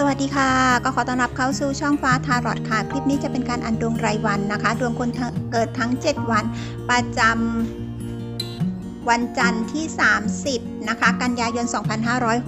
สวัสดีค่ะ ก็ขอต้อนรับเข้าสู่ช่องฟ้าทารอดค่ะ คลิปนี้จะเป็นการอันดวงรายวันนะคะ ดวงคนเกิดทั้ง 7 วัน ประจำวันจันทร์ที่ 30 นะคะ กันยายน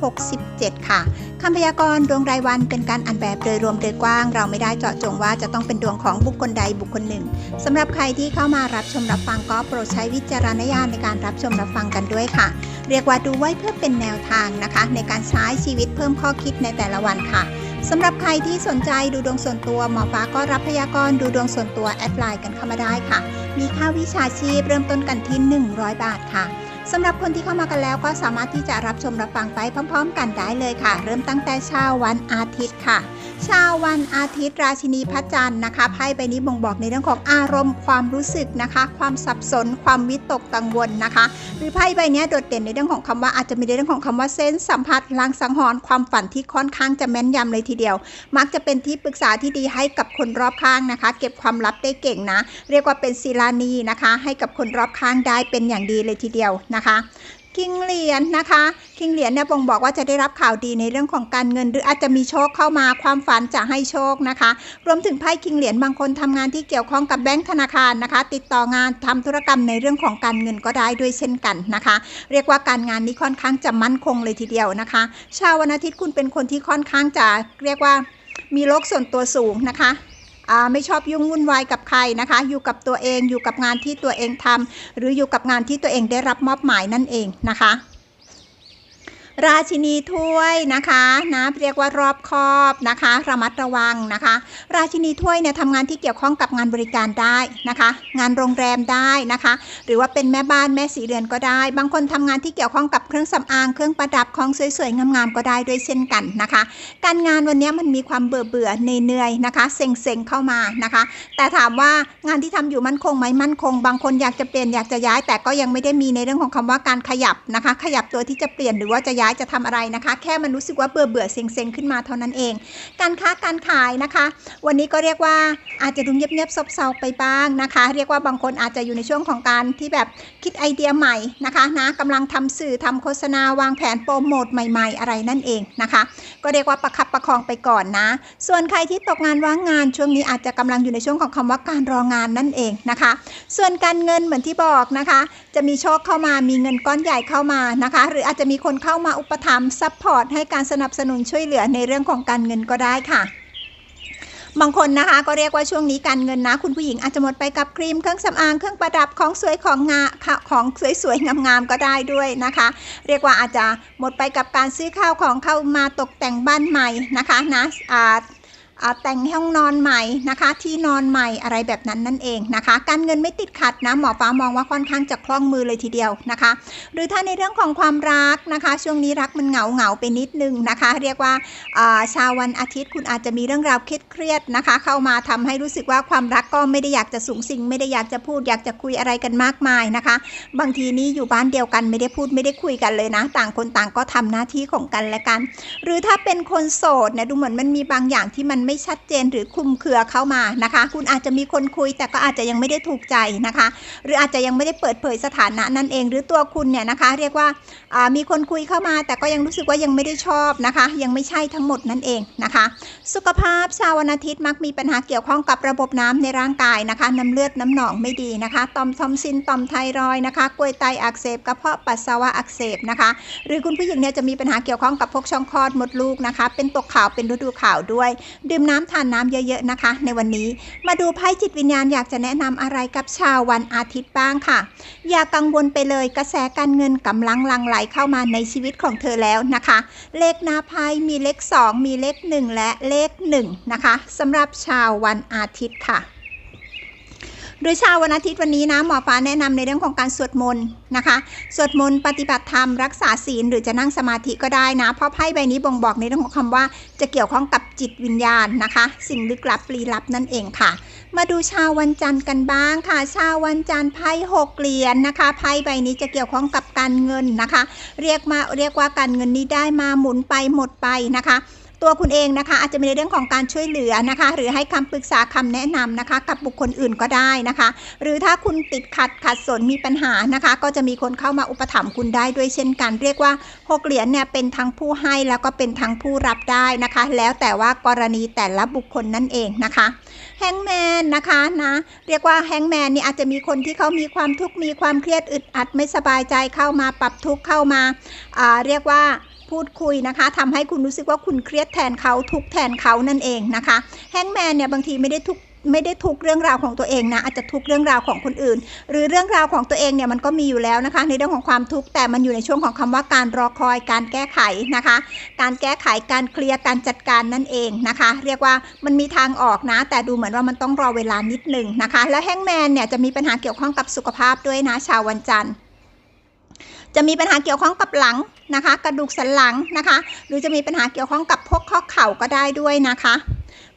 2567 ค่ะคำพยากรณ์ดวงรายวันเป็นการอ่านแบบโดยรวมโดยกว้าง เราไม่ได้เจาะจงว่าจะต้องเป็นดวงของบุคคลใดบุคคลหนึ่งสำหรับใครที่เข้ามารับชมรับฟังก็โปรดใช้วิจารณญาณในการรับชมรับฟังกันด้วยค่ะ เรียกว่าดูไว้เพื่อเป็นแนวทางนะคะ ในการใช้ชีวิตเพิ่มข้อคิดในแต่ละวันค่ะสำหรับใครที่สนใจดูดวงส่วนตัวหมอฟ้าก็รับพยากรณ์ดูดวงส่วนตัวแอดไลน์กันเข้ามาได้ค่ะ มีค่าวิชาชีพเริ่มต้นกันที่ 100 บาทค่ะ สำหรับคนที่เข้ามากันแล้วก็สามารถที่จะรับชมรับฟังไปพร้อม ๆ กันได้เลยค่ะ เริ่มตั้งแต่เช้าวันอาทิตย์ค่ะเช้าวันอาทิตย์ ราชินีพระจันทร์นะคะไพ่ใบนี้บ่งบอกในเรื่องของอารมณ์ความรู้สึกนะคะ ความสับสน ความวิตกกังวลนะคะ หรือไพ่ใบนี้โดดเด่นในเรื่องของคำว่าอาจจะมีในเรื่องของคำว่าเซนสัมผัสลางสังหรณ์ความฝันที่ค่อนข้างจะแม่นยำเลยทีเดียว มักจะเป็นที่ปรึกษาที่ดีให้กับคนรอบข้างนะคะ เก็บความลับได้เก่งนะ เรียกว่าเป็นศิลานีนะคะ ให้กับคนรอบข้างได้เป็นอย่างดีเลยทีเดียวนะคะคิงเหรียญนะคะคิงเหรียญเนี่ยบ่งบอกว่าจะได้รับข่าวดีในเรื่องของการเงิน หรืออาจจะมีโชคเข้ามาความฝันจะให้โชคนะคะ รวมถึงไพ่คิงเหรียญบางคนทำงานที่เกี่ยวข้องกับแบงก์ธนาคารนะคะ ติดต่องานทำธุรกรรมในเรื่องของการเงินก็ได้ด้วยเช่นกันนะคะ เรียกว่าการงานนี้ค่อนข้างจะมั่นคงเลยทีเดียวนะคะชาววันอาทิตย์คุณเป็นคนที่ค่อนข้างจะเรียกว่ามีโลกส่วนตัวสูงนะคะ ไม่ชอบยุ่งวุ่นวายกับใครนะคะ อยู่กับตัวเองอยู่กับงานที่ตัวเองทำหรืออยู่กับงานที่ตัวเองได้รับมอบหมายนั่นเองนะคะ ราชินีถ้วยนะคะนะเรียกว่ารอบคอบนะคะ ระมัดระวังนะคะ ราชินีถ้วยเนี่ยทำงานที่เกี่ยวข้องกับงานบริการได้นะคะ งานโรงแรมได้นะคะ หรือว่าเป็นแม่บ้านแม่สีเรือนก็ได้ บางคนทำงานที่เกี่ยวข้องกับเครื่องสำอางเครื่องประดับของสวยๆงามๆก็ได้ด้วยเช่นกันนะคะ การงานวันนี้มันมีความเบื่อเบื่อเหนื่อยๆนะคะเซ็งๆเข้ามานะคะ แต่ถามว่างานที่ทำอยู่มั่นคงไหมมั่นคง บางคนอยากจะเปลี่ยนอยากจะย้าย แต่ก็ยังไม่ได้มีในเรื่องของคำว่าการขยับนะคะ ขยับตัวที่จะเปลี่ยนหรือว่าจะย้ายายจะทำอะไรนะคะ แค่มันรู้สึกว่าเบื่อเบื่อเซ็งเซ็งขึ้นมาเท่านั้นเอง การค้าการขายนะคะ วันนี้ก็เรียกว่าอาจจะดูเงียบๆซบเซาไปบ้างนะคะ เรียกว่าบางคนอาจจะอยู่ในช่วงของการที่แบบคิดไอเดียใหม่นะคะนะกำลังทำสื่อทำโฆษณาวางแผนโปรโมทใหม่ ๆ อะไรนั่นเองนะคะ ก็เรียกว่าประคับประคองไปก่อนนะ ส่วนใครที่ตกงานว่างงานช่วงนี้อาจจะกำลังอยู่ในช่วงของคำว่าการรองานนั่นเองนะคะ ส่วนการเงินเหมือนที่บอกนะคะ จะมีโชคเข้ามามีเงินก้อนใหญ่เข้ามานะคะ หรืออาจจะมีคนเข้ามาอุปถัมภ์ซัพพอร์ตให้การสนับสนุนช่วยเหลือในเรื่องของการเงินก็ได้ค่ะบางคนนะคะก็เรียกว่าช่วงนี้การเงินนะ คุณผู้หญิงอาจจะหมดไปกับครีมเครื่องสำอางเครื่องประดับของสวยของงาของสวยๆงามๆก็ได้ด้วยนะคะ เรียกว่าอาจจะหมดไปกับการซื้อข้าวของเข้ามาตกแต่งบ้านใหม่นะคะนะ แต่งห้องนอนใหม่นะคะ ที่นอนใหม่อะไรแบบนั้นนั่นเองนะคะ การเงินไม่ติดขัดนะหมอฟ้ามองว่าค่อนข้างจะคล่องมือเลยทีเดียวนะคะ หรือถ้าในเรื่องของความรักนะคะ ช่วงนี้รักมันเหงาเหงาไปนิดนึงนะคะ เรียกว่าชาววันอาทิตย์คุณอาจจะมีเรื่องราวเครียดนะคะ เข้ามาทำให้รู้สึกว่าความรักก็ไม่ได้อยากจะสูงสิ่งไม่ได้อยากจะพูดอยากจะคุยอะไรกันมากมายนะคะ บางทีนี้อยู่บ้านเดียวกันไม่ได้พูดไม่ได้คุยกันเลยนะ ต่างคนต่างก็ทำหน้าที่ของกันและกัน หรือถ้าเป็นคนโสดเนี่ยดูเหมือนมันมีบางอย่างที่มันไม่ชัดเจนหรือคุมเครือเข้ามานะคะ คุณอาจจะมีคนคุยแต่ก็อาจจะยังไม่ได้ถูกใจนะคะ หรืออาจจะยังไม่ได้เปิดเผยสถานะนั่นเอง หรือตัวคุณเนี่ยนะคะ เรียกว่ามีคนคุยเข้ามา แต่ก็ยังรู้สึกว่ายังไม่ได้ชอบนะคะ ยังไม่ใช่ทั้งหมดนั่นเองนะคะ สุขภาพชาววันอาทิตย์มักมีปัญหาเกี่ยวข้องกับระบบน้ำในร่างกายนะคะ น้ำเลือดน้ำหนองไม่ดีนะคะต่อมทอมซินต่อมไทรอยนะคะกลวยไตอักเสบกระเพาะปัสสาวะอักเสบนะคะ หรือคุณผู้หญิงเนี่ยจะมีปัญหาเกี่ยวข้องกับพวกช่องคลอดมดลูกนะคะ เป็นตกขาวเป็นฤดูขาวด้วยดืมน้ำทานน้ำเยอะๆนะคะ ในวันนี้ มาดูไพ่จิตวิญญาณอยากจะแนะนำอะไรกับชาววันอาทิตย์บ้างค่ะ อย่ากังวลไปเลยกระแสการเงินกำลังลังไหลเข้ามาในชีวิตของเธอแล้วนะคะ เลขหน้าไพ่มีเลข 2 มีเลข 1 และเลข1นะคะสำหรับชาววันอาทิตย์ค่ะ โดยชาววันอาทิตย์วันนี้นะหมอฟ้าแนะนำในเรื่องของการสวดมนต์นะคะ สวดมนต์ปฏิบัติธรรมรักษาศีลหรือจะนั่งสมาธิก็ได้นะ เพราะไพ่ใบนี้บ่งบอกในเรื่องของคำว่า จะเกี่ยวข้องกับจิตวิญญาณนะคะ สิ่งลึกลับลี้ลับนั่นเองค่ะ มาดูชาววันจันทร์กันบ้างค่ะชาววันจันทร์ไพ่หกเหรียญนนะคะไพ่ใบนี้จะเกี่ยวข้องกับการเงินนะคะ เรียกมาเรียกว่าการเงินนี้ได้มาหมุนไปหมดไปนะคะ ตัวคุณเองนะคะ อาจจะมีในเรื่องของการช่วยเหลือนะคะ หรือให้คำปรึกษาคำแนะนำนะคะ กับบุคคลอื่นก็ได้นะคะ หรือถ้าคุณติดขัดขัดสนมีปัญหานะคะ ก็จะมีคนเข้ามาอุปถัมภ์คุณได้ด้วยเช่นกัน เรียกว่าหกเหรียญเนี่ยเป็นทั้งผู้ให้แล้วก็เป็นทั้งผู้รับได้นะคะ แล้วแต่ว่ากรณีแต่ละบุคคลนั่นเองนะคะแฮงแมนนะคะนะเรียกว่าแฮงแมนนี่อาจจะมีคนที่เขามีความทุกข์มีความเครียดอึดอัดไม่สบายใจเข้ามาปรับทุกข์เข้ามาาเรียกว่า พูดคุยนะคะทำให้คุณรู้สึกว่าคุณเครียดแทนเขาทุกแทนเขานั่นเองนะคะแฮงแมนเนี่ยบางทีไม่ได้ทุกไม่ได้ทุกเรื่องราวของตัวเองนะอาจจะทุกเรื่องราวของคนอื่น หรือเรื่องราวของตัวเองเนี่ยมันก็มีอยู่แล้วนะคะ ในเรื่องของความทุกข์แต่มันอยู่ในช่วงของคำว่าการรอคอยการแก้ไขนะคะ การแก้ไขการเคลียร์การจัดการนั่นเองนะคะ เรียกว่ามันมีทางออกนะ แต่ดูเหมือนว่ามันต้องรอเวลานิดหนึ่งนะคะ และแฮงแมนเนี่ยจะมีปัญหาเกี่ยวข้องกับสุขภาพด้วยนะชาววันจันทร์ จะมีปัญหาเกี่ยวข้องกับหลังนะคะ กระดูกสันหลังนะคะ หรือจะมีปัญหาเกี่ยวข้องกับพวกข้อเข่าก็ได้ด้วยนะคะ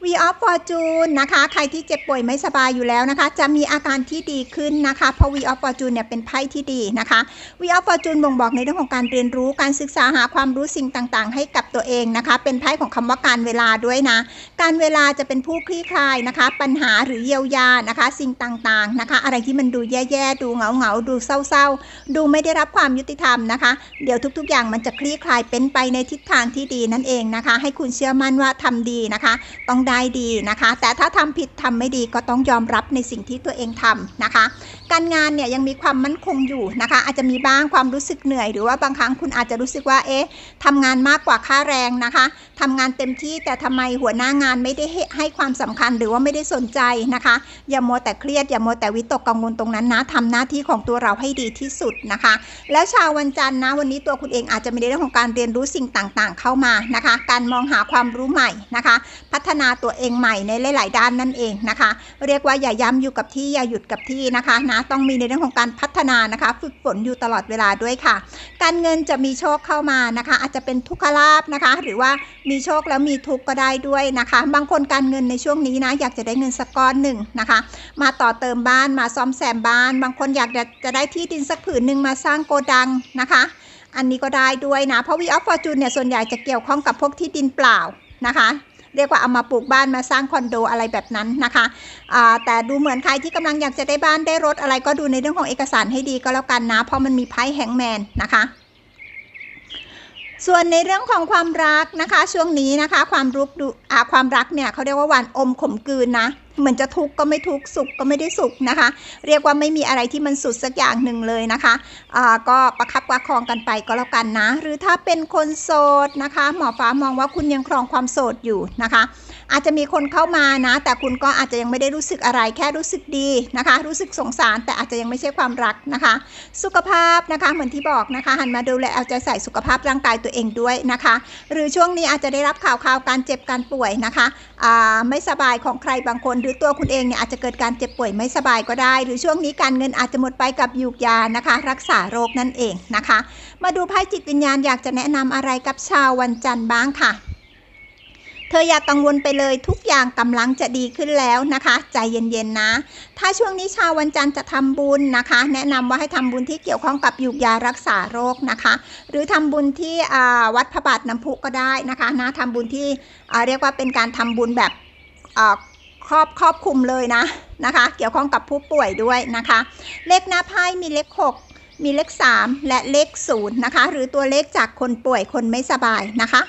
V of Fortune นนะคะ ใครที่เจ็บป่วยไม่สบายอยู่แล้วนะคะ จะมีอาการที่ดีขึ้นนะคะ เพราะ V of Fortune เนี่ยเป็นไพ่ที่ดีนะคะ V of Fortune บ่งบอกในเรื่องของการเรียนรู้การศึกษาหาความรู้สิ่งต่างๆ ให้กับตัวเองนะคะ เป็นไพ่ของคำว่าการเวลาด้วยนะ การเวลาจะเป็นผู้คลี่คลายนะคะ ปัญหาหรือเยียวยานะคะ สิ่งต่างๆนะคะ อะไรที่มันดูแย่ๆดูเหงาๆดูเศร้าๆ ดูไม่ได้รับความยุติธรรมนะคะ เดี๋ยวทุกๆ อย่างมันจะคลี่คลายเป็นไปในทิศทางที่ดีนั่นเองนะคะ ให้คุณเชื่อมั่นว่าทำดีนะคะ ต้องได้ดีนะคะ แต่ถ้าทำผิดทำไม่ดีก็ต้องยอมรับในสิ่งที่ตัวเองทำนะคะ การงานเนี่ยยังมีความมั่นคงอยู่นะคะ อาจจะมีบ้างความรู้สึกเหนื่อย หรือว่าบางครั้งคุณอาจจะรู้สึกว่าเอ๊ะทำงานมากกว่าค่าแรงนะคะทำงานเต็มที่แต่ทำไมหัวหน้างานไม่ได้ให้ใหความสำคัญหรือว่าไม่ได้สนใจนะคะ อย่ามัวแต่เครียดอย่ามัวแต่วิตกกังวลตรงนั้นนะทำหน้าที่ของตัวเราให้ดีที่สุดนะคะ แล้วชาววันจันทร์นะวันนี้ตัวคุณเองอาจจะมีเรื่องของการเรียนรู้สิ่งต่างๆ เข้ามานะคะ การมองหาความรู้ใหม่นะคะ พัฒนาตัวเองใหม่ในหลาย ๆ ด้านนั่นเองนะคะ เรียกว่าอย่าย้ำอยู่กับที่อย่าหยุดกับที่นะคะนะต้องมีในเรื่องของการพัฒนานะคะ ฝึกฝนอยู่ตลอดเวลาด้วยค่ะ การเงินจะมีโชคเข้ามานะคะ อาจจะเป็นทุกขลาภนะคะ หรือว่ามีโชคแล้วมีทุกข์ก็ได้ด้วยนะคะ บางคนการเงินในช่วงนี้นะอยากจะได้เงินสักก้อนหนึ่งนะคะ มาต่อเติมบ้านมาซ่อมแซมบ้าน บางคนอยากจะได้ที่ดินสักผืนหนึ่งมาสร้างโกดังนะคะอันนี้ก็ได้ด้วยนะ เพราะ We of Fortune เนี่ยส่วนใหญ่จะเกี่ยวข้องกับพวกที่ดินเปล่านะคะ เรียกว่าเอามาปลูกบ้านมาสร้างคอนโดอะไรแบบนั้นนะคะแต่ดูเหมือนใครที่กำลังอยากจะได้บ้านได้รถอะไรก็ดูในเรื่องของเอกสารให้ดีก็แล้วกันนะ เพราะมันมีไพ่แฮงแมนนะคะ ส่วนในเรื่องของความรักนะคะ ช่วงนี้นะคะ ความรุกดูอ่าความรักเนี่ยเขาเรียกว่าหวานอมขมกลืนนะเหมือนจะทุกข์ก็ไม่ทุกข์สุขก็ไม่ได้สุขนะคะ เรียกว่าไม่มีอะไรที่มันสุดสักอย่างหนึ่งเลยนะคะอ่าก็ประคับประคองกันไปก็แล้วกันนะ หรือถ้าเป็นคนโสดนะคะ หมอฟ้ามองว่าคุณยังครองความโสดอยู่นะคะ อาจจะมีคนเข้ามานะ แต่คุณก็อาจจะยังไม่ได้รู้สึกอะไรแค่รู้สึกดีนะคะ รู้สึกสงสารแต่อาจจะยังไม่ใช่ความรักนะคะ สุขภาพนะคะเหมือนที่บอกนะคะหันมาดูแลเอาใจใส่สุขภาพร่างกายตัวเองด้วยนะคะ หรือช่วงนี้อาจจะได้รับข่าวข่าวการเจ็บการป่วยนะคะอ่าไม่สบายของใครบางคน หรือตัวคุณเองเนี่ยอาจจะเกิดการเจ็บป่วยไม่สบายก็ได้ หรือช่วงนี้การเงินอาจจะหมดไปกับยูกยานะคะ รักษาโรคนั่นเองนะคะ มาดูไพ่จิตวิญญาณอยากจะแนะนำอะไรกับชาววันจันทร์บ้างค่ะ เธออย่ากังวลไปเลยทุกอย่างกำลังจะดีขึ้นแล้วนะคะ ใจเย็นๆนะ ถ้าช่วงนี้ชาววันจันทร์จะทำบุญนะคะ แนะนำว่าให้ทำบุญที่เกี่ยวข้องกับยูกยารักษาโรคนะคะ หรือทำบุญที่วัดพระบาทน้ำพุก็ได้นะคะนะทำบุญที่เรียกว่าเป็นการทำบุญแบบครอบครอบคลุมเลยนะนะคะ เกี่ยวข้องกับผู้ป่วยด้วยนะคะ เลขหน้าไพ่มีเลข 6 มีเลข 3 และเลข0นะคะ หรือตัวเลขจากคนป่วยคนไม่สบายนะคะ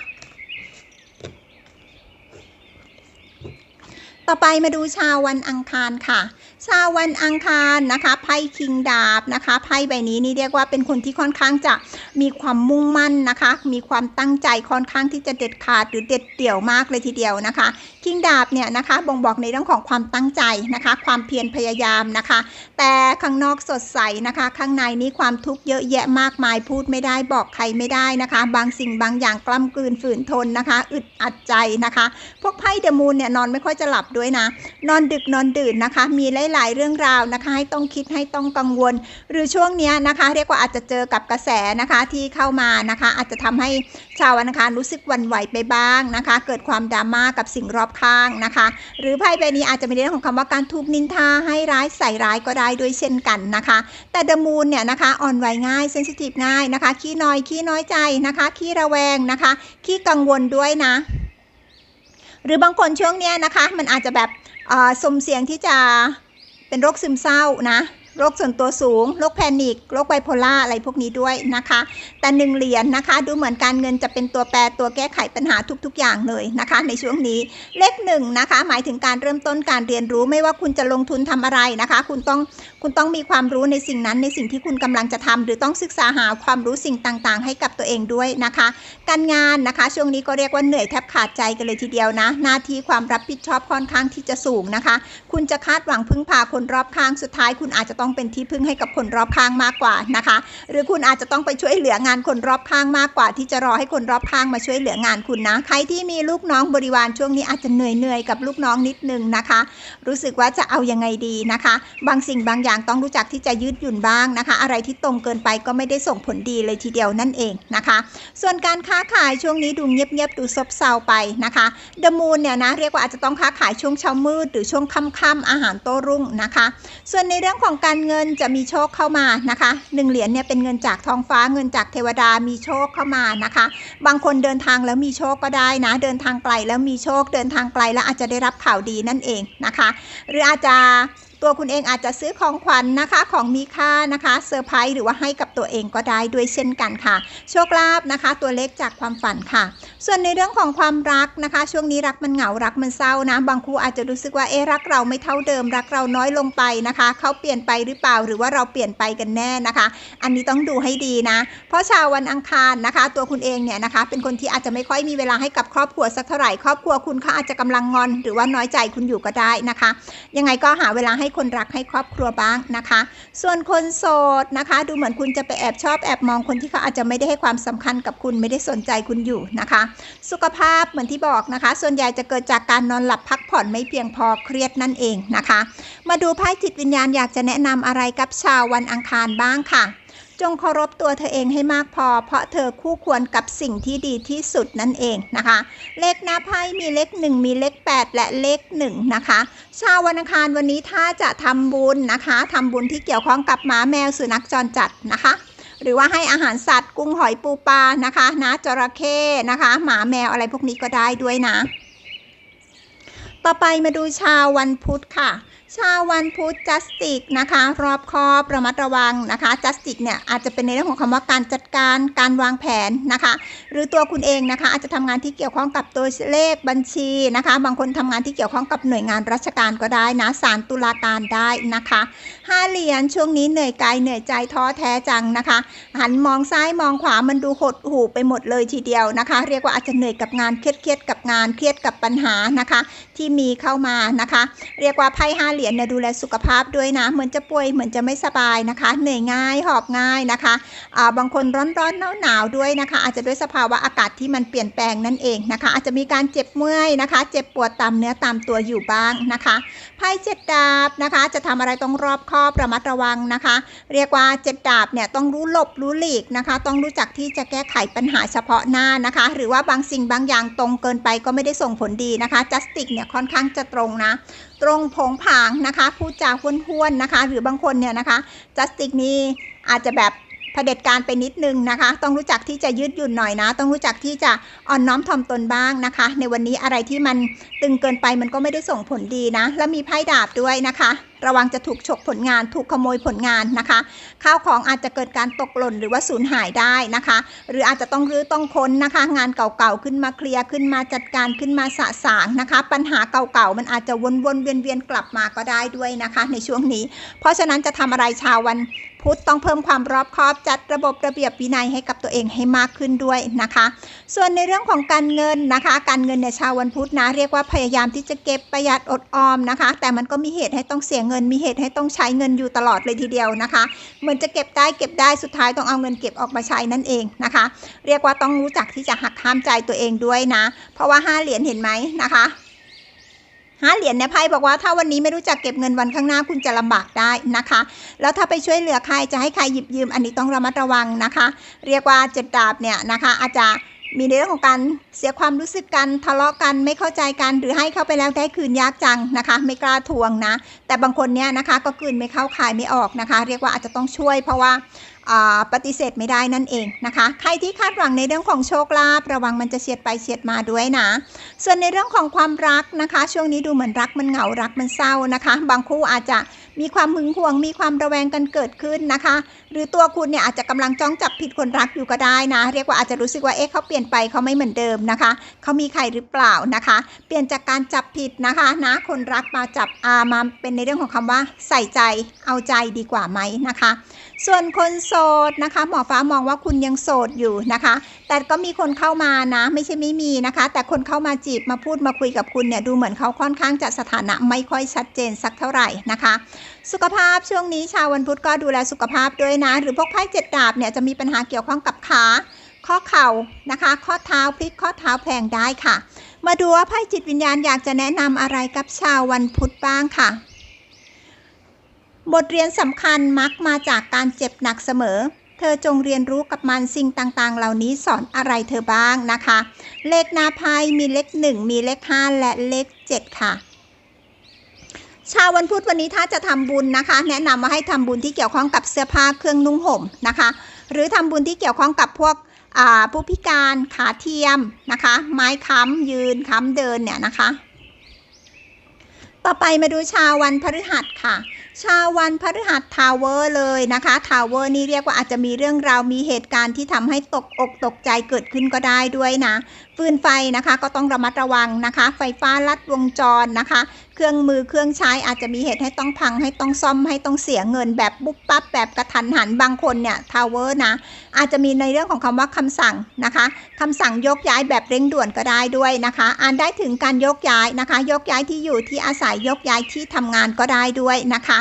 ต่อไปมาดูชาววันอังคารค่ะ ชาววันอังคารนะคะไพ่คิงดาบนะคะไพ่ใบนี้นี่เรียกว่าเป็นคนที่ค่อนข้างจะมีความมุ่งมั่นนะคะ มีความตั้งใจค่อนข้างที่จะเด็ดขาดหรือเด็ดเดี่ยวมากเลยทีเดียวนะคะคิงดาบเนี่ยนะคะบ่งบอกในเรื่องของความตั้งใจนะคะ ความเพียรพยายามนะคะ แต่ข้างนอกสดใสนะคะ ข้างในนี้ความทุกข์เยอะแยะมากมายพูดไม่ได้บอกใครไม่ได้นะคะ บางสิ่งบางอย่างกล้ำกลืนฝืนทนนะคะ อึดอัดใจนะคะ พวกไพ่เดมูนเนี่ยนอนไม่ค่อยจะหลับด้วยนะ นอนดึกนอนดื่นนะคะ มีหลาย ๆ เรื่องราวนะคะ ให้ต้องคิดให้ต้องกังวล หรือช่วงนี้นะคะ เรียกว่าอาจจะเจอกับกระแสนะคะที่เข้ามานะคะ อาจจะทำให้ชาววันอังคารรู้สึกวั่นไหวไปบ้างนะคะ เกิดความดราม่ากับสิ่งรอบข้างนะคะ หรือไพ่ใบนี้อาจจะมีเรื่องของคำว่าการทุบนินทาให้ร้ายใส่ร้ายก็ได้ด้วยเช่นกันนะคะ แต่เดมูนเนี่ยนะคะอ่อนไหวง่ายเซนซิทีฟง่ายนะคะขี้น้อยขี้น้อยใจนะคะขี้ระแวงนะคะขี้กังวลด้วยนะ หรือบางคนช่วงเนี้ยนะคะ มันอาจจะแบบเอ่อสมเสี่ยงที่จะเป็นโรคซึมเศร้านะ โรคส่วนตัวสูง โรคแพนิค โรคไบโพล่าอะไรพวกนี้ด้วยนะคะ แต่หนึ่งเหรียญนะคะ ดูเหมือนการเงินจะเป็นตัวแปรตัวแก้ไขปัญหาทุก ๆ อย่างเลยนะคะ ในช่วงนี้ เลขหนึ่งนะคะ หมายถึงการเริ่มต้นการเรียนรู้ไม่ว่าคุณจะลงทุนทำอะไรนะคะ คุณต้องคุณต้องมีความรู้ในสิ่งนั้นในสิ่งที่คุณกำลังจะทำหรือต้องศึกษาหาความรู้สิ่งต่างๆ ให้กับตัวเองด้วยนะคะ การงานนะคะ ช่วงนี้ก็เรียกว่าเหนื่อยแทบขาดใจกันเลยทีเดียวนะ หน้าที่ความรับผิดชอบค่อนข้างที่จะสูงนะคะ คุณจะคาดหวังพึ่งพาคนรอบข้างสุดท้าย คุณอาจจะต้องเป็นที่พึ่งให้กับคนรอบข้างมากกว่านะคะ หรือคุณอาจจะต้องไปช่วยเหลืองานคนรอบข้างมากกว่า ที่จะรอให้คนรอบข้างมาช่วยเหลืองานคุณนะ ใครที่มีลูกน้องบริวารช่วงนี้อาจจะเหนื่อยเหนื่อยๆกับลูกน้องนิดนึงนะคะ รู้สึกว่าจะเอายังไงดีนะคะ บางสิ่งบางอย่างต้องรู้จักที่จะยืดหยุ่นบ้างนะคะ อะไรที่ตรงเกินไปก็ไม่ได้ส่งผลดีเลยทีเดียวนั่นเองนะคะ ส่วนการค้าขายช่วงนี้ดูเงียบๆดูซบเซาไปนะคะเดมูนเนี่ยนะเรียกว่าอาจจะต้องค้าขายช่วงเช้ามืด หรือช่วงค่ำๆอาหารโต้รุ่งนะคะ ส่วนในเรื่องของการเงินจะมีโชคเข้ามานะคะหนึ่งเหรียญเนี่ยเป็นเงินจากท้องฟ้าเงินจากเทวดามีโชคเข้ามานะคะ บางคนเดินทางแล้วมีโชคก็ได้นะ เดินทางไกลแล้วมีโชคเดินทางไกลแล้วอาจจะได้รับข่าวดีนั่นเองนะคะ หรืออาจจะ ตัวคุณเองอาจจะซื้อของขวัญนะคะ ของมีค่านะคะเซอร์ไพรส์หรือว่าให้กับตัวเองก็ได้ด้วยเช่นกันค่ะ โชคลาภนะคะ ตัวเลขจากความฝันค่ะ ส่วนในเรื่องของความรักนะคะ ช่วงนี้รักมันเหงารักมันเศร้านะ บางคู่อาจจะรู้สึกว่าเอ๊รักเราไม่เท่าเดิม รักเราน้อยลงไปนะคะ เขาเปลี่ยนไปหรือเปล่าหรือว่าเราเปลี่ยนไปกันแน่นะคะ อันนี้ต้องดูให้ดีนะ เพราะชาววันอังคารนะคะ ตัวคุณเองเนี่ยนะคะ เป็นคนที่อาจจะไม่ค่อยมีเวลาให้กับครอบครัวสักเท่าไหร่ครอบครัวคุณเขาอาจจะกำลังงอน หรือว่าน้อยใจคุณอยู่ก็ได้นะคะ ยังไงก็หาเวลาให้คนรักให้ครอบครัวบ้างนะคะ ส่วนคนโสดนะคะ ดูเหมือนคุณจะไปแอบชอบแอบมองคนที่เขาอาจจะไม่ได้ให้ความสำคัญกับคุณไม่ได้สนใจคุณอยู่นะคะ สุขภาพเหมือนที่บอกนะคะ ส่วนใหญ่จะเกิดจากการนอนหลับพักผ่อนไม่เพียงพอเครียดนั่นเองนะคะ มาดูไพ่จิตวิญญาณอยากจะแนะนำอะไรกับชาววันอังคารบ้างค่ะ จงเคารพตัวเธอเองให้มากพอ เพราะเธอคู่ควรกับสิ่งที่ดีที่สุดนั่นเองนะคะ เลขหน้าไพ่มีเลข 1 มีเลข 8 และเลข 1 นะคะ ชาววันอังคารวันนี้ถ้าจะทำบุญนะคะทำบุญที่เกี่ยวข้องกับหมาแมวสุนัขจรจัดนะคะหรือว่าให้อาหารสัตว์กุ้งหอยปูปลานะคะนะจระเข้นะคะ หมาแมวอะไรพวกนี้ก็ได้ด้วยนะ ต่อไปมาดูชาววันพุธค่ะ ชาววันพุธจัสติกนะคะ รอบคอบระมัดระวังนะคะจัสติกเนี่ยอาจจะเป็นในเรื่องของคำว่าการจัดการการวางแผนนะคะ หรือตัวคุณเองนะคะ อาจจะทำงานที่เกี่ยวข้องกับตัวเลขบัญชีนะคะ บางคนทำงานที่เกี่ยวข้องกับหน่วยงานราชการก็ได้นะศาลตุลาการได้นะคะห้าเหรียญช่วงนี้เหนื่อยกายเหนื่อยใจท้อแท้จังนะคะ หันมองซ้ายมองขวามันดูหดหู่ไปหมดเลยทีเดียวนะคะ เรียกว่าอาจจะเหนื่อยกับงานเครียดๆกับงานเครียดกับปัญหานะคะที่มีเข้ามานะคะ เรียกว่าไพ่ห้าเหรียญเนี่ยดูแลสุขภาพด้วยนะ เหมือนจะป่วยเหมือนจะไม่สบายนะคะ เหนื่อยง่ายหอบง่ายนะคะอ่าบางคนร้อนร้อนหนาวหนาวด้วยนะคะ อาจจะด้วยสภาวะอากาศที่มันเปลี่ยนแปลงนั่นเองนะคะ อาจจะมีการเจ็บเมื่อยนะคะ เจ็บปวดตามเนื้อตามตัวอยู่บ้างนะคะไพ่เจ็ดดาบนะคะ จะทำอะไรต้องรอบคอบระมัดระวังนะคะ เรียกว่าเจ็ดดาบเนี่ยต้องรู้หลบรู้หลีกนะคะ ต้องรู้จักที่จะแก้ไขปัญหาเฉพาะหน้านะคะ หรือว่าบางสิ่งบางอย่างตรงเกินไปก็ไม่ได้ส่งผลดีนะคะจัสติกเนี่ยค่อนข้างจะตรงนะ ตรงผงผางนะคะพูดจาห้วนๆนะคะ หรือบางคนเนี่ยนะคะจัสติกนี้อาจจะแบบเผด็จการไปนิดนึงนะคะ ต้องรู้จักที่จะยืดหยุ่นหน่อยนะ ต้องรู้จักที่จะอ่อนน้อมถ่อมตนบ้างนะคะ ในวันนี้อะไรที่มันตึงเกินไปมันก็ไม่ได้ส่งผลดีนะ แล้วมีไพ่ดาบด้วยนะคะ ระวังจะถูกฉกผลงาน ถูกขโมยผลงานนะคะ ข้าวของอาจจะเกิดการตกหล่นหรือว่าสูญหายได้นะคะ หรืออาจจะต้องรื้อต้องค้นนะคะ งานเก่าๆขึ้นมาเคลียร์ขึ้นมาจัดการขึ้นมาสะสางนะคะ ปัญหาเก่าๆมันอาจจะวนๆเวียนๆกลับมาก็ได้ด้วยนะคะ ในช่วงนี้ เพราะฉะนั้นจะทำอะไรชาววันพุธต้องเพิ่มความรอบคอบจัดระบบระเบียบวินัยให้กับตัวเองให้มากขึ้นด้วยนะคะ ส่วนในเรื่องของการเงินนะคะ การเงินเนี่ยชาววันพุธนะเรียกว่าพยายามที่จะเก็บประหยัดอดออมนะคะ แต่มันก็มีเหตุให้ต้องเสียเงินมีเหตุให้ต้องใช้เงินอยู่ตลอดเลยทีเดียวนะคะ เหมือนจะเก็บได้เก็บได้สุดท้ายต้องเอาเงินเก็บออกมาใช้นั่นเองนะคะ เรียกว่าต้องรู้จักที่จะหักห้ามใจตัวเองด้วยนะ เพราะว่าห้าเหรียญเห็นไหมนะคะห้าเหรียญเนี่ยไพ่บอกว่าถ้าวันนี้ไม่รู้จักเก็บเงินวันข้างหน้าคุณจะลำบากได้นะคะ แล้วถ้าไปช่วยเหลือใครจะให้ใครหยิบยืมอันนี้ต้องระมัดระวังนะคะ เรียกว่าเจ็ดดาบเนี่ยนะคะ อาจจะมีในเรื่องของการเสียความรู้สึกกันทะเลาะกันไม่เข้าใจกันหรือให้เข้าไปแล้วได้คืนยากจังนะคะ ไม่กล้าทวงนะ แต่บางคนเนี่ยนะคะก็คืนไม่เข้าขายไม่ออกนะคะ เรียกว่าอาจจะต้องช่วยเพราะว่าปฏิเสธไม่ได้นั่นเองนะคะ ใครที่คาดหวังในเรื่องของโชคลาภระวังมันจะเฉียดไปเฉียดมาด้วยนะ ส่วนในเรื่องของความรักนะคะ ช่วงนี้ดูเหมือนรักมันเหงารักมันเศร้านะคะ บางคู่อาจจะมีความหึงหวง มีความระแวงกันเกิดขึ้นนะคะ หรือตัวคุณเนี่ยอาจจะกำลังจ้องจับผิดคนรักอยู่ก็ได้นะ เรียกว่าอาจจะรู้สึกว่าเอ๊ะเขาเปลี่ยนไปเขาไม่เหมือนเดิมนะคะเขามีใครหรือเปล่านะคะ เปลี่ยนจากการจับผิดนะคะนะคนรักมาจับอามาเป็นในเรื่องของคำว่า ใส่ใจเอาใจดีกว่าไหมนะคะ ส่วนคนโสดนะคะ หมอฟ้ามองว่าคุณยังโสดอยู่นะคะ แต่ก็มีคนเข้ามานะไม่ใช่ไม่มีนะคะ แต่คนเข้ามาจีบมาพูดมาคุยกับคุณเนี่ยดูเหมือนเขาค่อนข้างจะสถานะไม่ค่อยชัดเจนสักเท่าไหร่นะคะ สุขภาพช่วงนี้ชาววันพุธก็ดูแลสุขภาพด้วยนะ หรือพวกไพ่เจ็ดดาบเนี่ยจะมีปัญหาเกี่ยวข้องกับขา ข้อเข่านะคะ ข้อเท้าพลิกข้อเท้าแพลงได้ค่ะ มาดูว่าไพ่จิตวิญญาณอยากจะแนะนำอะไรกับชาววันพุธบ้างค่ะ บทเรียนสำคัญมักมาจากการเจ็บหนักเสมอ เธอจงเรียนรู้กับมันสิ่งต่างๆ เหล่านี้สอนอะไรเธอบ้างนะคะ เลขหน้าไพ่มีเลข1 มีเลข5และเลข 7 ค่ะชาววันพุธวันนี้ถ้าจะทำบุญนะคะ แนะนำว่าให้ทำบุญที่เกี่ยวข้องกับเสื้อผ้าเครื่องนุ่งห่มนะคะ หรือทำบุญที่เกี่ยวข้องกับพวก ผู้พิการขาเทียมนะคะ ไม้ค้ำยืนค้ำเดินเนี่ยนะคะ ต่อไปมาดูชาววันพฤหัสค่ะ ชาววันพฤหัสทาวเวอร์เลยนะคะทาวเวอร์นี่เรียกว่าอาจจะมีเรื่องราวมีเหตุการณ์ที่ทำให้ตกอกตกใจเกิดขึ้นก็ได้ด้วยนะ ฟืนไฟนะคะก็ต้องระมัดระวังนะคะ ไฟฟ้าลัดวงจรนะคะ เครื่องมือเครื่องใช้อาจจะมีเหตุให้ต้องพังให้ต้องซ่อมให้ต้องเสียเงินแบบปุ๊บปั๊บแบบกระทันหันบางคนเนี่ยทาวเวอร์นะอาจจะมีในเรื่องของคำว่าคำสั่งนะคะคำสั่งยกย้ายแบบเร่งด่วนก็ได้ด้วยนะคะอ่านได้ถึงการยกย้ายนะคะ ยกย้ายที่อยู่ที่อาศัยยกย้ายที่ทำงานก็ได้ด้วยนะคะ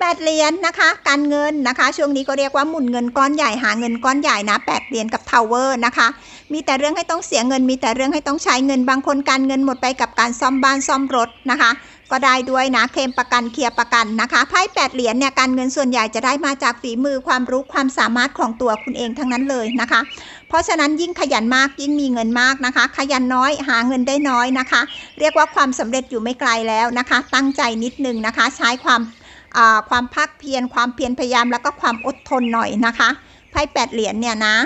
แปดเหรียญนะคะ การเงินนะคะ ช่วงนี้ก็เรียกว่าหมุนเงินก้อนใหญ่หาเงินก้อนใหญ่นะแปดเหรียญกับทาวเวอร์นะคะ มีแต่เรื่องให้ต้องเสียเงิน มีแต่เรื่องให้ต้องใช้เงินบางคนการเงินหมดไปกับการซ่อมบ้านซ่อมรถนะคะ ก็ได้ด้วยนะเคลมประกันเคลียร์ประกันนะคะไพ่แปดเหรียญเนี่ยการเงินส่วนใหญ่จะได้มาจากฝีมือความรู้ความสามารถของตัวคุณเองทั้งนั้นเลยนะคะ เพราะฉะนั้นยิ่งขยันมากยิ่งมีเงินมากนะคะ ขยันน้อยหาเงินได้น้อยนะคะ เรียกว่าความสำเร็จอยู่ไม่ไกลแล้วนะคะ ตั้งใจนิดนึงนะคะ ใช้ความ ความภาคเพียรความเพียรพยายามแล้วก็ความอดทนหน่อยนะคะไพ่แปดเหรียญเนี่ยนะ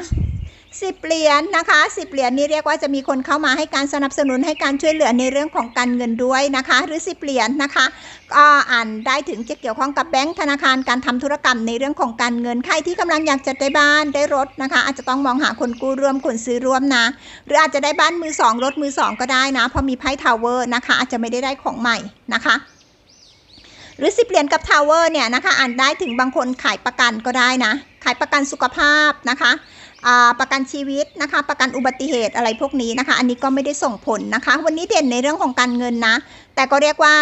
สิบเหรียญนะคะสิบเหรียญนี่เรียกว่าจะมีคนเข้ามาให้การสนับสนุนให้การช่วยเหลือในเรื่องของการเงินด้วยนะคะ หรือสิบเหรียญนะคะก็อ่านได้ถึงจะเกี่ยวข้องกับแบงก์ธนาคารการทำธุรกรรมในเรื่องของการเงินใครที่กำลังอยากจะได้บ้านได้รถนะคะ อาจจะต้องมองหาคนกู้ร่วมคนซื้อร่วมนะ หรืออาจจะได้บ้านมือสองรถมือสองก็ได้นะเพราะมีไพ่ทาวเวอร์นะคะ อาจจะไม่ได้ได้ของใหม่นะคะ หรือสิบเหรียญกับทาวเวอร์เนี่ยนะคะอ่านได้ถึงบางคนขายประกันก็ได้นะ ขายประกันสุขภาพนะคะประกันชีวิตนะคะ ประกันอุบัติเหตุอะไรพวกนี้นะคะ อันนี้ก็ไม่ได้ส่งผลนะคะ วันนี้เด่นในเรื่องของการเงินนะ แต่ก็เรียกว่า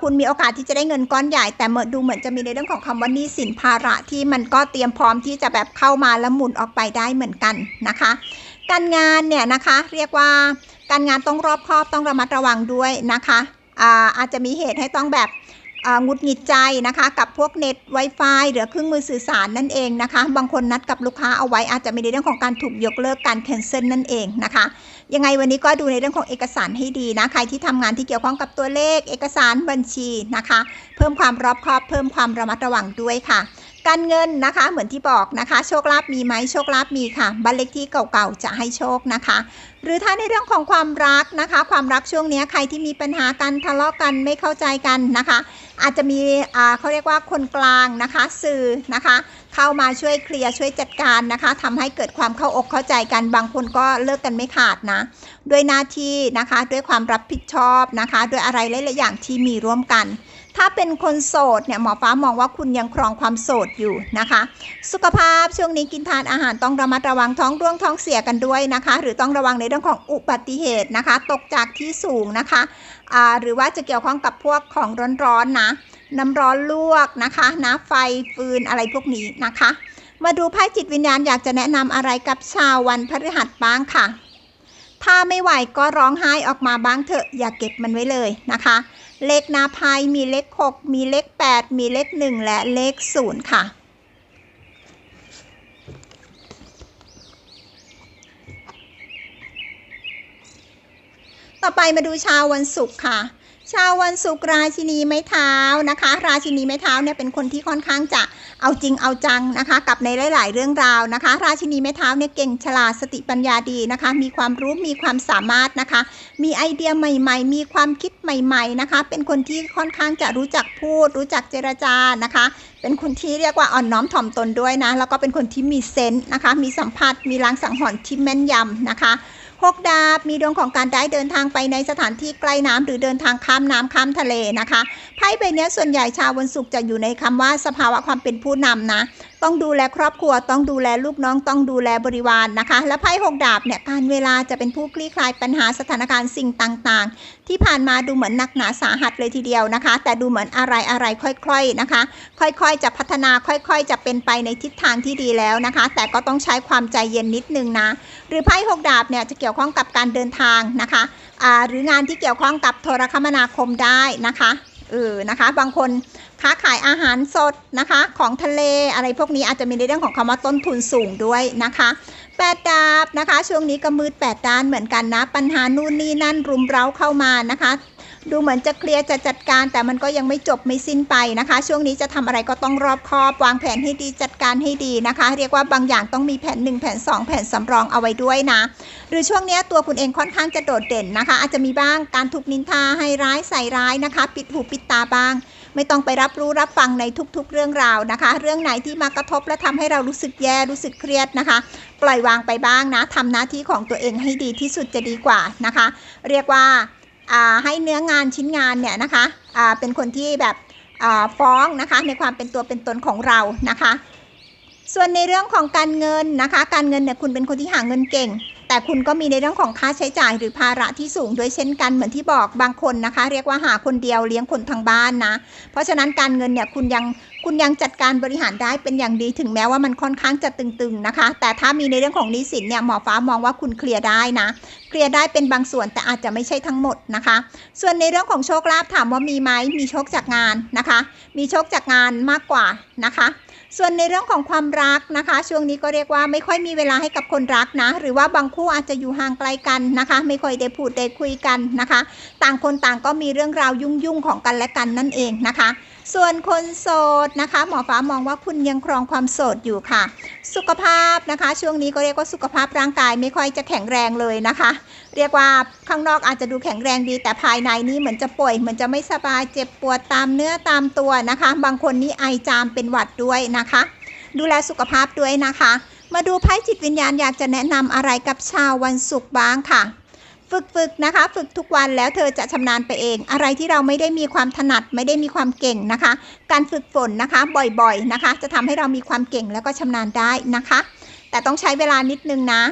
คุณมีโอกาสที่จะได้เงินก้อนใหญ่ แต่เมื่อดูเหมือนจะมีในเรื่องของคำว่านี้สินภาระที่มันก็เตรียมพร้อมที่จะแบบเข้ามาแล้วหมุนออกไปได้เหมือนกันนะคะ การงานเนี่ยนะคะเรียกว่าการงานต้องรอบคอบต้องระมัดระวังด้วยนะคะอาอาจจะมีเหตุให้ต้องแบบ งุดหงิดใจนะคะ กับพวกเน็ต Wi-Fi หรือเครื่องมือสื่อสารนั่นเองนะคะ บางคนนัดกับลูกค้าเอาไว้อาจจะมีในเรื่องของการถูกยกเลิกการ cancel นั่นเองนะคะ ยังไงวันนี้ก็ดูในเรื่องของเอกสารให้ดีนะใครที่ทำงานที่เกี่ยวข้องกับตัวเลข เอกสารบัญชีนะคะ เพิ่มความรอบคอบเพิ่มความระมัดระวังด้วยค่ะการเงินนะคะเหมือนที่บอกนะคะ โชคลาภมีไหมโชคลาภมีค่ะบ้านเลขที่เก่าๆจะให้โชคนะคะ หรือถ้าในเรื่องของความรักนะคะ ความรักช่วงนี้ใครที่มีปัญหากันทะเลาะกันไม่เข้าใจกันนะคะ อาจจะมีอ่าเขาเรียกว่าคนกลางนะคะ สื่อนะคะ เข้ามาช่วยเคลียร์ช่วยจัดการนะคะทำให้เกิดความเข้าอกเข้าใจกันบางคนก็เลิกกันไม่ขาดนะด้วยหน้าที่นะคะ ด้วยความรับผิดชอบนะคะ ด้วยอะไรหลายๆอย่างที่มีร่วมกัน ถ้าเป็นคนโสดเนี่ยหมอฟ้ามองว่าคุณยังครองความโสดอยู่นะคะ สุขภาพช่วงนี้กินทานอาหารต้องระมัดระวังท้องร่วงท้องเสียกันด้วยนะคะ หรือต้องระวังในเรื่องของอุบัติเหตุนะคะ ตกจากที่สูงนะคะอ่าหรือว่าจะเกี่ยวข้องกับพวกของร้อนๆนะน้ำร้อนลวกนะคะน้ำไฟฟืนอะไรพวกนี้นะคะ มาดูไพ่จิตวิญญาณอยากจะแนะนำอะไรกับชาววันพฤหัสบ้างค่ะ ถ้าไม่ไหวก็ร้องไห้ออกมาบ้างเถอะอย่าเก็บมันไว้เลยนะคะ เลขหนาไพ่มีเลข 6 มีเลข 8 มีเลข 1 และเลข 0 ค่ะ ต่อไปมาดูชาววันศุกร์ค่ะ ชาววันศุกร์ราชินีไม้เท้านะคะ ราชินีไม้เท้าเนี่ยเป็นคนที่ค่อนข้างจะ เอาจริงเอาจังนะคะ กับในหลาย ๆ เรื่องราวนะคะ ราชินีไม้เท้าเนี่ยเก่งฉลาดสติปัญญาดีนะคะ มีความรู้มีความสามารถนะคะ มีไอเดียใหม่ ๆ มีความคิดใหม่ ๆ นะคะ เป็นคนที่ค่อนข้างจะรู้จักพูด รู้จักเจรจานะคะ เป็นคนที่เรียกว่าอ่อนน้อมถ่อมตนด้วยนะ แล้วก็เป็นคนที่มีเซนส์นะคะ มีสัมผัส มีลางสังหรณ์ที่แม่นยำนะคะ หกดาบมีดวงของการได้เดินทางไปในสถานที่ใกล้น้ำหรือเดินทางข้ามน้ำข้ามทะเลนะคะไพ่ใบนี้ส่วนใหญ่ชาววันศุกร์จะอยู่ในคำว่าสภาวะความเป็นผู้นำนะต้องดูแลครอบครัว ต้องดูแลลูกน้อง ต้องดูแลบริวารนนะคะ และไพ่หกดาบเนี่ยการเวลาจะเป็นผู้คลี่คลายปัญหาสถานการณ์สิ่งต่างๆ ที่ผ่านมาดูเหมือนหนักหนาสาหัสเลยทีเดียวนะคะ แต่ดูเหมือนอะไรอะไรค่อย ๆนะคะ ค่อยๆ จะพัฒนาค่อยๆ จะเป็นไปในทิศทางที่ดีแล้วนะคะ แต่ก็ต้องใช้ความใจเย็นนิดนึงนะหรือไพ่หกดาบเนี่ยจะเกี่ยวข้องกับการเดินทางนะคะอ่าหรืองานที่เกี่ยวข้องกับโทรคมนาคมได้นะคะเออนะคะ บางคน ค้าขายอาหารสดนะคะ ของทะเลอะไรพวกนี้อาจจะมีในเรื่องของคำว่าต้นทุนสูงด้วยนะคะแปดดาบนะคะ ช่วงนี้ก็มืดแปดด้านเหมือนกันนะ ปัญหานู่นนี่นั่นรุมเร้าเข้ามานะคะ ดูเหมือนจะเคลียร์จะจัดการ แต่มันก็ยังไม่จบไม่สิ้นไปนะคะ ช่วงนี้จะทำอะไรก็ต้องรอบคอบวางแผนให้ดีจัดการให้ดีนะคะ เรียกว่าบางอย่างต้องมีแผน 1 แผน 2 แผนสำรองเอาไว้ด้วยนะ หรือช่วงนี้ตัวคุณเองค่อนข้างจะโดดเด่นนะคะ อาจจะมีบ้างการถูกนินทาให้ร้ายใส่ร้ายนะคะ ปิดหูปิดตาบ้าง ไม่ต้องไปรับรู้รับฟังในทุกๆ เรื่องราวนะคะ เรื่องไหนที่มากระทบและทำให้เรารู้สึกแย่รู้สึกเครียดนะคะ ปล่อยวางไปบ้างนะทำหน้าที่ของตัวเองให้ดีที่สุดจะดีกว่านะคะ เรียกว่าาให้เนื้องานชิ้นงานเนี่ยนะคะเป็นคนที่แบบฟ้องนะคะในความเป็นตัวเป็นตนของเรานะคะ ส่วนในเรื่องของการเงินนะคะ การเงินเนี่ยคุณเป็นคนที่หาเงินเก่ง แต่คุณก็มีในเรื่องของค่าใช้จ่ายหรือภาระที่สูงด้วยเช่นกันเหมือนที่บอกบางคนนะคะ เรียกว่าหาคนเดียวเลี้ยงคนทางบ้านนะ เพราะฉะนั้นการเงินเนี่ยคุณยังคุณยังจัดการบริหารได้เป็นอย่างดีถึงแม้ว่ามันค่อนข้างจะตึงๆนะคะ แต่ถ้ามีในเรื่องของหนี้สินเนี่ยหมอฟ้ามองว่าคุณเคลียร์ได้นะ เคลียร์ได้เป็นบางส่วนแต่อาจจะไม่ใช่ทั้งหมดนะคะ ส่วนในเรื่องของโชคลาภถามว่ามีไหมมีโชคจากงานนะคะ มีโชคจากงานมากกว่านะคะ ส่วนในเรื่องของความรักนะคะ ช่วงนี้ก็เรียกว่าไม่ค่อยมีเวลาให้กับคนรักนะ หรือว่าบางคู่อาจจะอยู่ห่างไกลกันนะคะ ไม่ค่อยได้พูดได้คุยกันนะคะ ต่างคนต่างก็มีเรื่องราวยุ่งๆของกันและกันนั่นเองนะคะ ส่วนคนโสดนะคะ หมอฟ้ามองว่าคุณยังครองความโสดอยู่ค่ะ สุขภาพนะคะ ช่วงนี้ก็เรียกว่าสุขภาพร่างกายไม่ค่อยจะแข็งแรงเลยนะคะ เรียกว่าข้างนอกอาจจะดูแข็งแรงดี แต่ภายในนี้เหมือนจะป่วยเหมือนจะไม่สบายเจ็บปวดตามเนื้อตามตัวนะคะ บางคนนี่ไอจามเป็นหวัดด้วยนะคะ ดูแลสุขภาพด้วยนะคะ มาดูไพ่จิตวิญญาณอยากจะแนะนำอะไรกับชาววันศุกร์บ้างค่ะ ฝึกฝึกนะคะ ฝึกทุกวันแล้วเธอจะชำนาญไปเอง อะไรที่เราไม่ได้มีความถนัดไม่ได้มีความเก่งนะคะ การฝึกฝนนะคะบ่อยๆนะคะ จะทำให้เรามีความเก่งแล้วก็ชำนาญได้นะคะ แต่ต้องใช้เวลานิดนึงนะ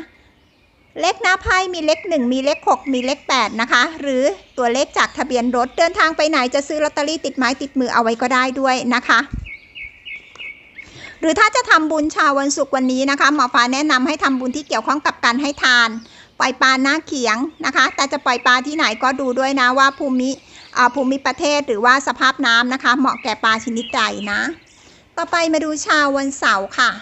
เลขหน้าไพ่มีเลข 1 มีเลข 6 มีเลข 8 นะคะ หรือตัวเลขจากทะเบียนรถเดินทางไปไหนจะซื้อลอตเตอรี่ติดไม้ติดมือเอาไว้ก็ได้ด้วยนะคะหรือถ้าจะทำบุญชาววันศุกร์วันนี้นะคะหมอฟ้าแนะนำให้ทำบุญที่เกี่ยวข้องกับการให้ทาน ปล่อยปลาหน้าเขียงนะคะ แต่จะปล่อยปลาที่ไหนก็ดูด้วยนะว่าภูมิภูมิประเทศหรือว่าสภาพน้ำนะคะ เหมาะแก่ปลาชนิดใดนะ ต่อไปมาดูชาววันเสาร์ค่ะ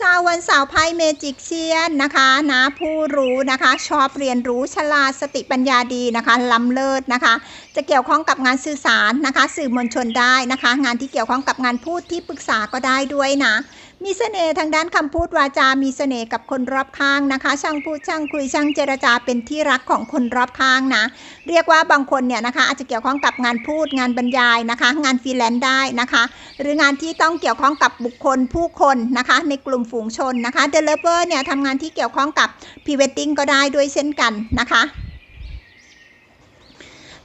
ชาววันเสาร์ไพ่เมจิกเชียนนะคะนะผู้รู้นะคะ ชอบเรียนรู้ฉลาดสติปัญญาดีนะคะล้ำเลิศนะคะ จะเกี่ยวข้องกับงานสื่อสารนะคะ สื่อมวลชนได้นะคะ งานที่เกี่ยวข้องกับงานพูดที่ปรึกษาก็ได้ด้วยนะ มีเสน่ห์ทางด้านคำพูดวาจา มีเสน่ห์กับคนรอบข้างนะคะ ช่างพูดช่างคุยช่างเจรจาเป็นที่รักของคนรอบข้างนะ เรียกว่าบางคนเนี่ยนะคะอาจจะเกี่ยวข้องกับงานพูดงานบรรยายนะคะ งานฟรีแลนซ์ได้นะคะ หรืองานที่ต้องเกี่ยวข้องกับบุคคลผู้คนนะคะ ในกลุ่มฝูงชนนะคะเดลเลเวอร์เนี่ยทำงานที่เกี่ยวข้องกับพรีเวดดิ้งก็ได้ด้วยเช่นกันนะคะ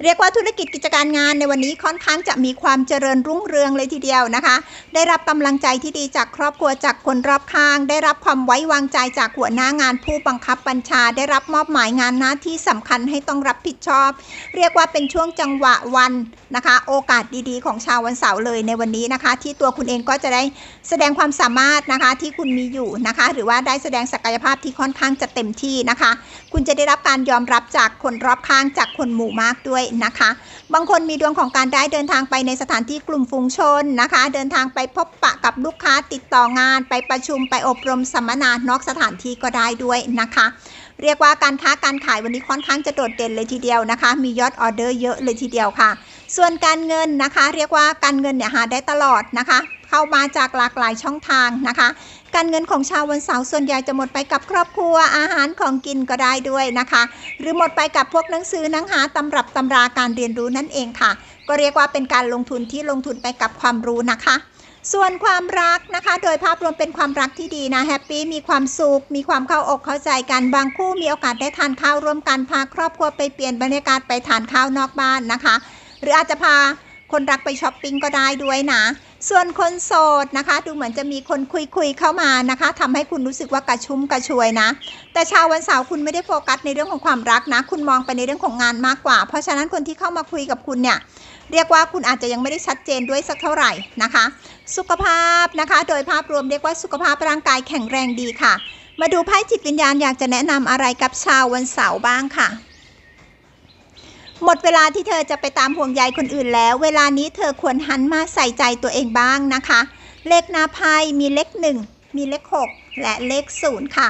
เรียกว่าธุรกิจกิจการงานในวันนี้ค่อนข้างจะมีความเจริญรุ่งเรืองเลยทีเดียวนะคะ ได้รับกำลังใจที่ดีจากครอบครัวจากคนรอบข้าง ได้รับความไว้วางใจจากหัวหน้างานผู้บังคับบัญชา ได้รับมอบหมายงานหน้าที่สำคัญให้ต้องรับผิดชอบ เรียกว่าเป็นช่วงจังหวะวัน นะคะ โอกาสดีๆ ของชาววันเสาร์เลยในวันนี้นะคะ ที่ตัวคุณเองก็จะได้แสดงความสามารถนะคะที่คุณมีอยู่นะคะ หรือว่าได้แสดงศักยภาพที่ค่อนข้างจะเต็มที่นะคะ คุณจะได้รับการยอมรับจากคนรอบข้างจากคนหมู่มากด้วยนะคะ บางคนมีดวงของการได้เดินทางไปในสถานที่กลุ่มฝูงชนนะคะ เดินทางไปพบปะกับลูกค้าติดต่องาน ไปประชุมไปอบรมสัมมนานอกสถานที่ก็ได้ด้วยนะคะ เรียกว่าการค้าการขายวันนี้ค่อนข้างจะโดดเด่นเลยทีเดียวนะคะ มียอดออเดอร์เยอะเลยทีเดียวค่ะ ส่วนการเงินนะคะ เรียกว่าการเงินเนี่ยหาได้ตลอดนะคะ เข้ามาจากหลากหลายช่องทางนะคะการเงินของชาววันเสาร์ส่วนใหญ่จะหมดไปกับครอบครัวอาหารของกินก็ได้ด้วยนะคะ หรือหมดไปกับพวกหนังสือหนังหาตำรับตำราการเรียนรู้นั่นเองค่ะ ก็เรียกว่าเป็นการลงทุนที่ลงทุนไปกับความรู้นะคะ ส่วนความรักนะคะ โดยภาพรวมเป็นความรักที่ดีนะแฮปปี้มีความสุข มีความเข้าอกเข้าใจกันบางคู่มีโอกาสได้ทานข้าวร่วมกันพาครอบครัวไปเปลี่ยนบรรยากาศไปทานข้าวนอกบ้านนะคะ หรืออาจจะพาคนรักไปช้อปปิ้งก็ได้ด้วยนะ ส่วนคนโสดนะคะ ดูเหมือนจะมีคนคุยคุยเข้ามานะคะทำให้คุณรู้สึกว่ากระชุ่มกระชวยนะ แต่ชาววันเสาร์คุณไม่ได้โฟกัสในเรื่องของความรักนะ คุณมองไปในเรื่องของงานมากกว่า เพราะฉะนั้นคนที่เข้ามาคุยกับคุณเนี่ย เรียกว่าคุณอาจจะยังไม่ได้ชัดเจนด้วยสักเท่าไหร่นะคะ สุขภาพนะคะ โดยภาพรวมเรียกว่าสุขภาพร่างกายแข็งแรงดีค่ะ มาดูไพ่จิตวิญญาณอยากจะแนะนำอะไรกับชาววันเสาร์บ้างค่ะ หมดเวลาที่เธอจะไปตามห่วงใยคนอื่นแล้ว เวลานี้เธอควรหันมาใส่ใจตัวเองบ้างนะคะ เลขหน้าไพ่มีเลขหนึ่งมีเลขหกและเลขศูนย์ค่ะ